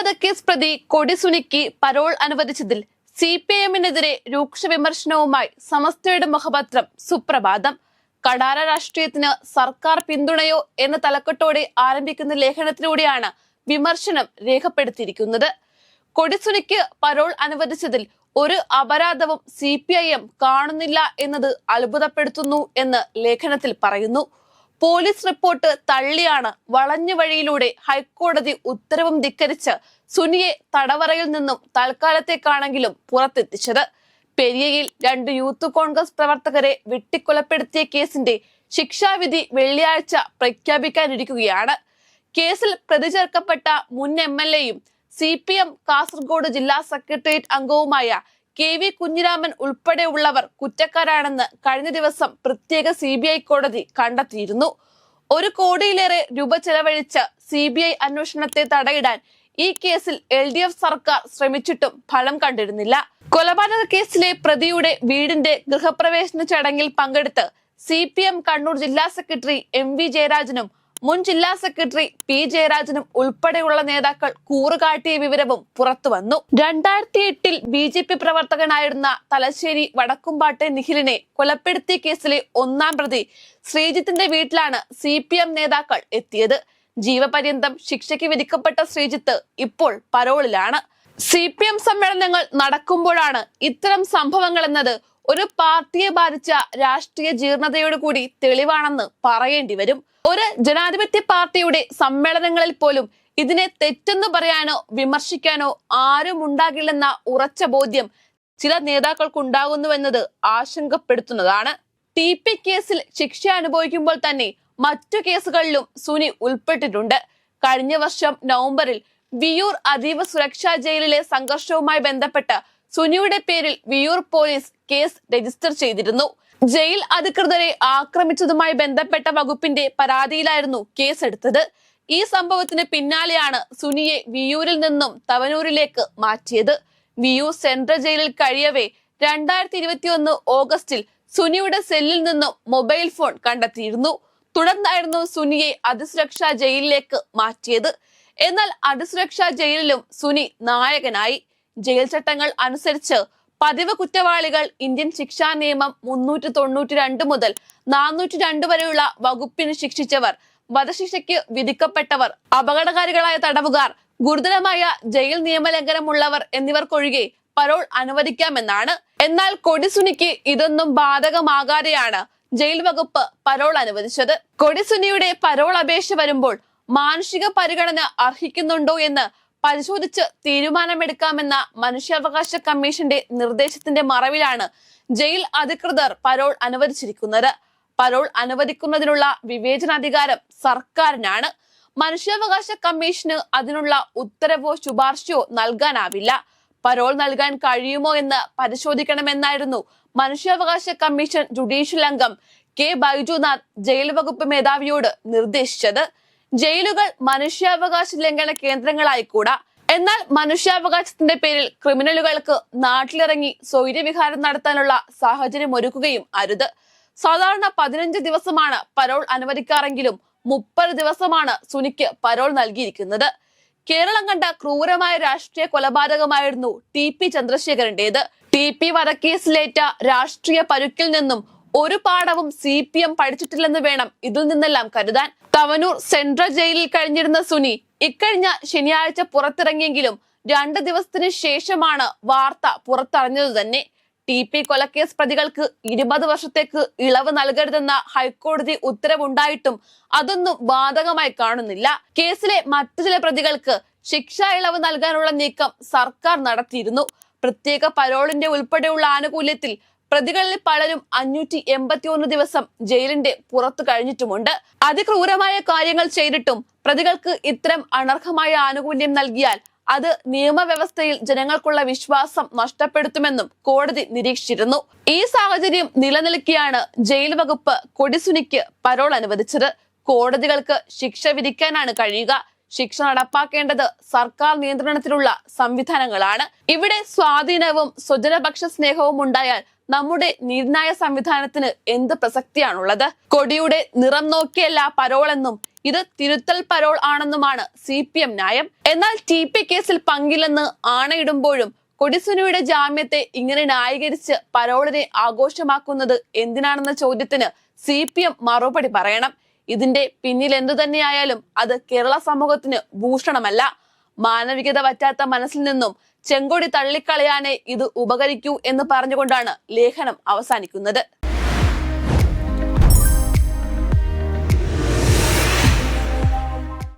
വധക്കേസ് പ്രതി കൊടിസുനിക്ക് പരോൾ അനുവദിച്ചതിൽ സി പി എമ്മിനെതിരെ രൂക്ഷ വിമർശനവുമായി സമസ്തയുടെ മുഖപത്രം സുപ്രഭാതം. കടാര രാഷ്ട്രീയത്തിന് സർക്കാർ പിന്തുണയോ എന്ന തലക്കെട്ടോടെ ആരംഭിക്കുന്ന ലേഖനത്തിലൂടെയാണ് വിമർശനം രേഖപ്പെടുത്തിയിരിക്കുന്നത്. കൊടിസുനിക്ക് പരോൾ അനുവദിച്ചതിൽ ഒരു അപരാധവും സി കാണുന്നില്ല എന്നത് അത്ഭുതപ്പെടുത്തുന്നു എന്ന് ലേഖനത്തിൽ പറയുന്നു. പോലീസ് റിപ്പോർട്ട് തള്ളിയാണ് വളഞ്ഞ വഴിയിലൂടെ ഹൈക്കോടതി ഉത്തരവും ധിക്കരിച്ച് സുനിയെ തടവറയിൽ നിന്നും തൽക്കാലത്തേക്കാണെങ്കിലും പുറത്തെത്തിച്ചത്. പെരിയയിൽ രണ്ട് യൂത്ത് കോൺഗ്രസ് പ്രവർത്തകരെ വെട്ടിക്കൊലപ്പെടുത്തിയ കേസിന്റെ ശിക്ഷാവിധി വെള്ളിയാഴ്ച പ്രഖ്യാപിക്കാനിരിക്കുകയാണ്. കേസിൽ പ്രതി ചേർക്കപ്പെട്ട മുൻ എം എൽ എയും സി പി എം കാസർഗോഡ് ജില്ലാ സെക്രട്ടേറിയറ്റ് അംഗവുമായ കെ വി കുഞ്ഞിരാമൻ ഉൾപ്പെടെയുള്ളവർ കുറ്റക്കാരാണെന്ന് കഴിഞ്ഞ ദിവസം പ്രത്യേക സി ബി ഐ കോടതി കണ്ടെത്തിയിരുന്നു. ഒരു കോടിയിലേറെ രൂപ ചെലവഴിച്ച് സി ബി ഐ അന്വേഷണത്തെ തടയിടാൻ ഈ കേസിൽ എൽ ഡി എഫ് സർക്കാർ ശ്രമിച്ചിട്ടും ഫലം കണ്ടിരുന്നില്ല. കൊലപാതക കേസിലെ പ്രതിയുടെ വീടിന്റെ ഗൃഹപ്രവേശന ചടങ്ങിൽ പങ്കെടുത്ത് സി പി എം കണ്ണൂർ ജില്ലാ സെക്രട്ടറി എം വി ജയരാജനും മുൻ ജില്ലാ സെക്രട്ടറി പി ജയരാജനും ഉൾപ്പെടെയുള്ള നേതാക്കൾ കൂറുകാട്ടിയ വിവരവും പുറത്തുവന്നു രണ്ടായിരത്തി എട്ടിൽ ബി ജെ പി പ്രവർത്തകനായിരുന്ന തലശ്ശേരി വടക്കുംപാട്ടെ നിഖിലിനെ കൊലപ്പെടുത്തിയ കേസിലെ ഒന്നാം പ്രതി ശ്രീജിത്തിന്റെ വീട്ടിലാണ് സി നേതാക്കൾ എത്തിയത്. ജീവപര്യന്തം ശിക്ഷയ്ക്ക് വിധിക്കപ്പെട്ട ശ്രീജിത്ത് ഇപ്പോൾ പരോളിലാണ്. സി പി എം സമ്മേളനങ്ങൾ നടക്കുമ്പോഴാണ് ഇത്തരം സംഭവങ്ങൾ എന്നത് ഒരു പാർട്ടിയെ ബാധിച്ച രാഷ്ട്രീയ ജീർണതയോട് കൂടി തെളിവാണെന്ന് പറയേണ്ടി വരും. ഒരു ജനാധിപത്യ പാർട്ടിയുടെ സമ്മേളനങ്ങളിൽ പോലും ഇതിനെ തെറ്റെന്ന് പറയാനോ വിമർശിക്കാനോ ആരും ഉണ്ടാകില്ലെന്ന ഉറച്ച ബോധ്യം ചില നേതാക്കൾക്കുണ്ടാകുന്നുവെന്നത് ആശങ്കപ്പെടുത്തുന്നതാണ്. ടി പി കേസിൽ ശിക്ഷ അനുഭവിക്കുമ്പോൾ തന്നെ മറ്റു കേസുകളിലും സുനി ഉൾപ്പെട്ടിട്ടുണ്ട്. കഴിഞ്ഞ വർഷം നവംബറിൽ വിയൂർ അതീവ സുരക്ഷാ ജയിലിലെ സംഘർഷവുമായി ബന്ധപ്പെട്ട് സുനിയുടെ പേരിൽ വിയൂർ പോലീസ് കേസ് രജിസ്റ്റർ ചെയ്തിരുന്നു. ജയിൽ അധികൃതരെ ആക്രമിച്ചതുമായി ബന്ധപ്പെട്ട വകുപ്പിന്റെ പരാതിയിലായിരുന്നു കേസെടുത്തത്. ഈ സംഭവത്തിന് പിന്നാലെയാണ് സുനിയെ വിയൂരിൽ നിന്നും തവനൂരിലേക്ക് മാറ്റിയത്. വിയൂർ സെൻട്രൽ ജയിലിൽ കഴിയവേ രണ്ടായിരത്തി ഇരുപത്തിയൊന്ന് ഓഗസ്റ്റിൽ സുനിയുടെ സെല്ലിൽ നിന്നും മൊബൈൽ ഫോൺ കണ്ടെത്തിയിരുന്നു. തുടർന്നായിരുന്നു സുനിയെ അതിസുരക്ഷാ ജയിലിലേക്ക് മാറ്റിയത്. എന്നാൽ അതിസുരക്ഷാ ജയിലിലും സുനി നായകനായി. ജയിൽ ചട്ടങ്ങൾ അനുസരിച്ച് പതിവ് കുറ്റവാളികൾ ഇന്ത്യൻ ശിക്ഷാ നിയമം മുന്നൂറ്റി തൊണ്ണൂറ്റി രണ്ട് മുതൽ നാനൂറ്റി രണ്ട് വരെയുള്ള വകുപ്പിന് ശിക്ഷിച്ചവർ വധശിക്ഷയ്ക്ക് വിധിക്കപ്പെട്ടവർ അപകടകാരികളായ തടവുകാർ ഗുരുതരമായ ജയിൽ നിയമലംഘനമുള്ളവർ എന്നിവർക്കൊഴികെ പരോൾ അനുവദിക്കാമെന്നാണ്. എന്നാൽ കൊടിസുനിക്ക് ഇതൊന്നും ബാധകമാകാതെയാണ് ജയിൽ വകുപ്പ് പരോൾ അനുവദിച്ചത്. കൊടിസുനിയുടെ പരോൾ അപേക്ഷ വരുമ്പോൾ മാനുഷിക പരിഗണന അർഹിക്കുന്നുണ്ടോ എന്ന് പരിശോധിച്ച് തീരുമാനമെടുക്കാമെന്ന മനുഷ്യാവകാശ കമ്മീഷന്റെ നിർദ്ദേശത്തിന്റെ മറവിലാണ് ജയിൽ അധികൃതർ പരോൾ അനുവദിച്ചിരിക്കുന്നത്. പരോൾ അനുവദിക്കുന്നതിനുള്ള വിവേചനാധികാരം സർക്കാരിനാണ്. മനുഷ്യാവകാശ കമ്മീഷന് അതിനുള്ള ഉത്തരവോ ശുപാർശയോ നൽകാനാവില്ല. പരോൾ നൽകാൻ കഴിയുമോ എന്ന് പരിശോധിക്കണമെന്നായിരുന്നു മനുഷ്യാവകാശ കമ്മീഷൻ ജുഡീഷ്യൽ അംഗം കെ ബൈജുനാഥ് ജയിൽ വകുപ്പ് മേധാവിയോട് നിർദ്ദേശിച്ചത്. ജയിലുകൾ മനുഷ്യാവകാശ ലംഘന കേന്ദ്രങ്ങളായി കേന്ദ്രങ്ങളായിക്കൂടാ എന്നാൽ മനുഷ്യാവകാശത്തിന്റെ പേരിൽ ക്രിമിനലുകൾക്ക് നാട്ടിലിറങ്ങി സ്വൈര്യവിഹാരം നടത്താനുള്ള സാഹചര്യം ഒരുക്കുകയും അരുത്. സാധാരണ പതിനഞ്ച് ദിവസമാണ് പരോൾ അനുവദിക്കാറെങ്കിലും മുപ്പത് ദിവസമാണ് സുനിക്ക് പരോൾ നൽകിയിരിക്കുന്നത്. കേരളം കണ്ട ക്രൂരമായ രാഷ്ട്രീയ കൊലപാതകമായിരുന്നു ടി പി ചന്ദ്രശേഖരന്റേത്. ടി പി വധക്കേസിലേറ്റ രാഷ്ട്രീയ പരുക്കിൽ നിന്നും ഒരു പാഠവും സി പി എം പഠിച്ചിട്ടില്ലെന്ന് വേണം ഇതിൽ നിന്നെല്ലാം കരുതാൻ. തവനൂർ സെൻട്രൽ ജയിലിൽ കഴിഞ്ഞിരുന്ന സുനി ഇക്കഴിഞ്ഞ ശനിയാഴ്ച പുറത്തിറങ്ങിയെങ്കിലും രണ്ട് ദിവസത്തിന് ശേഷമാണ് വാർത്ത പുറത്തറിഞ്ഞത് തന്നെ. ടി പി കൊലക്കേസ് പ്രതികൾക്ക് ഇരുപത് വർഷത്തേക്ക് ഇളവ് നൽകരുതെന്ന ഹൈക്കോടതി ഉത്തരവുണ്ടായിട്ടും അതൊന്നും ബാധകമായി കാണുന്നില്ല. കേസിലെ മറ്റു ചില പ്രതികൾക്ക് ശിക്ഷാ ഇളവ് നൽകാനുള്ള നീക്കം സർക്കാർ നടത്തിയിരുന്നു. പ്രത്യേക പരോളിന്റെ ഉൾപ്പെടെയുള്ള ആനുകൂല്യത്തിൽ പ്രതികളിൽ പലരും അഞ്ഞൂറ്റി എൺപത്തിയൊന്ന് ദിവസം ജയിലിന്റെ പുറത്തു കഴിഞ്ഞിട്ടുമുണ്ട്. അതിക്രൂരമായ കാര്യങ്ങൾ ചെയ്തിട്ടും പ്രതികൾക്ക് ഇത്തരം അനർഹമായ ആനുകൂല്യം നൽകിയാൽ അത് നിയമവ്യവസ്ഥയിൽ ജനങ്ങൾക്കുള്ള വിശ്വാസം നഷ്ടപ്പെടുത്തുമെന്നും കോടതി നിരീക്ഷിച്ചിരുന്നു. ഈ സാഹചര്യം നിലനിൽക്കെയാണ് ജയിൽ വകുപ്പ് കൊടിസുനിക്ക് പരോൾ അനുവദിച്ചത്. കോടതികൾക്ക് ശിക്ഷ വിധിക്കാനാണ് കഴിയുക. ശിക്ഷ നടപ്പാക്കേണ്ടത് സർക്കാർ നിയന്ത്രണത്തിലുള്ള സംവിധാനങ്ങളാണ്. ഇവിടെ സ്വാധീനവും സ്വജനപക്ഷ സ്നേഹവും ഉണ്ടായാൽ നമ്മുടെ നീതിന്യായ സംവിധാനത്തിന് എന്ത് പ്രസക്തിയാണുള്ളത്? കൊടിയുടെ നിറം നോക്കിയല്ല പരോൾ എന്നും ഇത് തിരുത്തൽ പരോൾ ആണെന്നുമാണ് സി പി എം ന്യായം. എന്നാൽ ടി പി കേസിൽ പങ്കില്ലെന്ന് ആണയിടുമ്പോഴും കൊടിസുനിയുടെ ജാമ്യത്തെ ഇങ്ങനെ ന്യായീകരിച്ച് പരോളിനെ ആഘോഷമാക്കുന്നത് എന്തിനാണെന്ന ചോദ്യത്തിന് സി പി എം മറുപടി പറയണം. ഇതിന്റെ പിന്നിൽ എന്തു തന്നെയായാലും അത് കേരള സമൂഹത്തിന് ഭൂഷണമല്ല. മാനവികത വറ്റാത്ത മനസ്സിൽ നിന്നും ചെങ്കൊടി തള്ളിക്കളയാനേ ഇത് ഉപകരിക്കൂ എന്ന് പറഞ്ഞുകൊണ്ടാണ് ലേഖനം അവസാനിക്കുന്നത്.